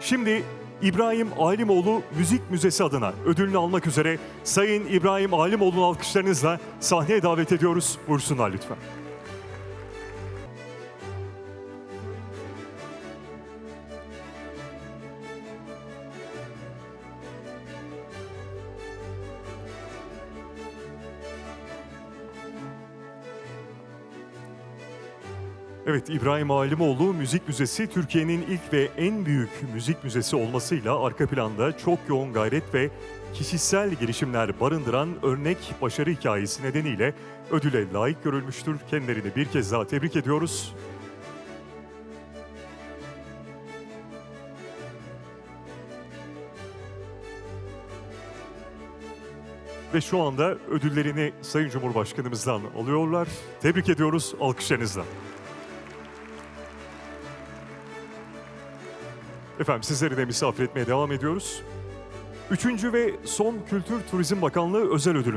Şimdi İbrahim Alimoğlu Müzik Müzesi adına ödülünü almak üzere Sayın İbrahim Alimoğlu'nu alkışlarınızla sahneye davet ediyoruz. Buyursunlar lütfen. Evet, İbrahim Alimoğlu Müzik Müzesi Türkiye'nin ilk ve en büyük müzik müzesi olmasıyla arka planda çok yoğun gayret ve kişisel girişimler barındıran örnek başarı hikayesi nedeniyle ödüle layık görülmüştür. Kendilerini bir kez daha tebrik ediyoruz. Ve şu anda ödüllerini Sayın Cumhurbaşkanımızdan alıyorlar. Tebrik ediyoruz alkışlarınızla. Efendim sizleri de misafir etmeye devam ediyoruz. Üçüncü ve son Kültür Turizm Bakanlığı özel ödülümüz.